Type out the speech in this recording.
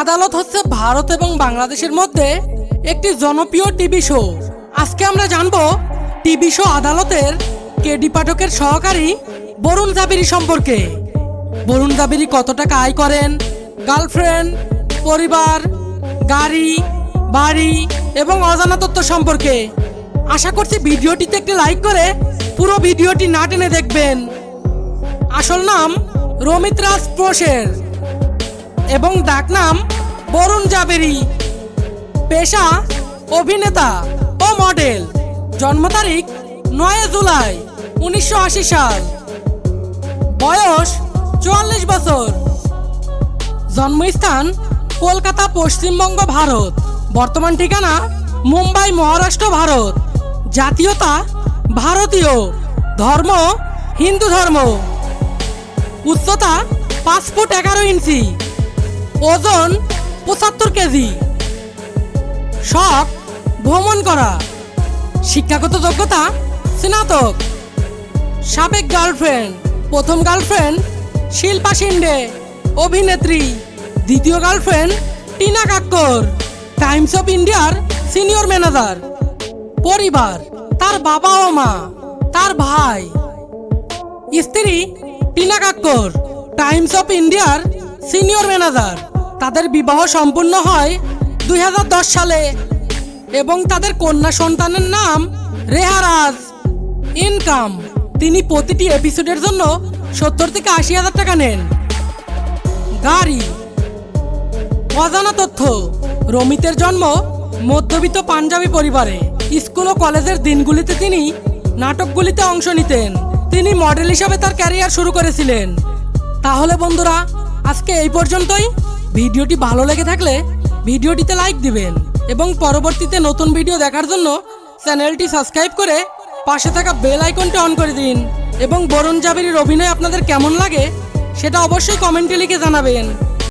আদালত হচ্ছে ভারত এবং বাংলাদেশের মধ্যে একটি জনপ্রিয় টিভি শো। আজকে আমরা জানব টিভি শো আদালতের কেডি পাঠকের সহকারী বরুণ জাবিরি সম্পর্কে। বরুণ জাবিরি কত টাকা আয় করেন? গার্লফ্রেন্ড, পরিবার, গাড়ি, বাড়ি এবং অজানা তথ্য সম্পর্কে। আশা করছি ভিডিওটিতে একটি লাইক করে পুরো ভিডিওটি না টেনে দেখবেন। আসল নাম রমিত রাজ প্রসের এবং ডাক নাম বরুণ জাবেরি। পেশা অভিনেতা ও মডেল। জন্ম তারিখ নয় জুলাই উনিশশো আশি সাল। বয়স চুয়াল্লিশ বছর। জন্মস্থান কলকাতা, পশ্চিমবঙ্গ, ভারত। বর্তমান ঠিকানা মুম্বাই, মহারাষ্ট্র, ভারত। জাতীয়তা ভারতীয়। ধর্ম হিন্দু ধর্ম। উচ্চতা পাঁচ ফুট এগারো ইঞ্চি। ওজন পঁচাত্তর কেজি। শখ, ভ্রমণ করা। শিক্ষাগত যোগ্যতা, স্নাতক। সাবেক গার্লফ্রেন্ড, প্রথম গার্লফ্রেন্ড, শিল্পা শিন্ডে। অভিনেত্রী, দ্বিতীয় girlfriend, Tina Kakkar. Times of ইন্ডিয়ার সিনিয়র ম্যানেজার। পরিবার, তার বাবা ও মা, তার ভাই। স্ত্রী, টিনা কাক্কর। টাইমস অফ ইন্ডিয়ার সিনিয়র ম্যানেজার। তাদের বিবাহ সম্পূর্ণ হয় দুই হাজার দশ সালে এবং তাদের কন্যা সন্তানের নাম রেহারাজ। ইনকাম। তিনি প্রতিটি এপিসোডের জন্য সত্তর থেকে আশি হাজার টাকা নেন। গাড়ি। অজানা তথ্য। রমিতের জন্ম মধ্যবিত্ত পাঞ্জাবি পরিবারে। স্কুল ও কলেজের দিনগুলিতে তিনি নাটকগুলিতে অংশ নিতেন। তিনি মডেল হিসাবে তার ক্যারিয়ার শুরু করেছিলেন। তাহলে বন্ধুরা, আজকে এই পর্যন্তই। ভিডিওটি ভালো লেগে থাকলে ভিডিওটিতে লাইক দিবেন এবং পরবর্তীতে নতুন ভিডিও দেখার জন্য চ্যানেলটি সাবস্ক্রাইব করে পাশে থাকা বেল আইকনটি অন করে দিন এবং বরুণ জাবেরির অভিনয় আপনাদের কেমন লাগে সেটা অবশ্যই কমেন্টে লিখে জানাবেন।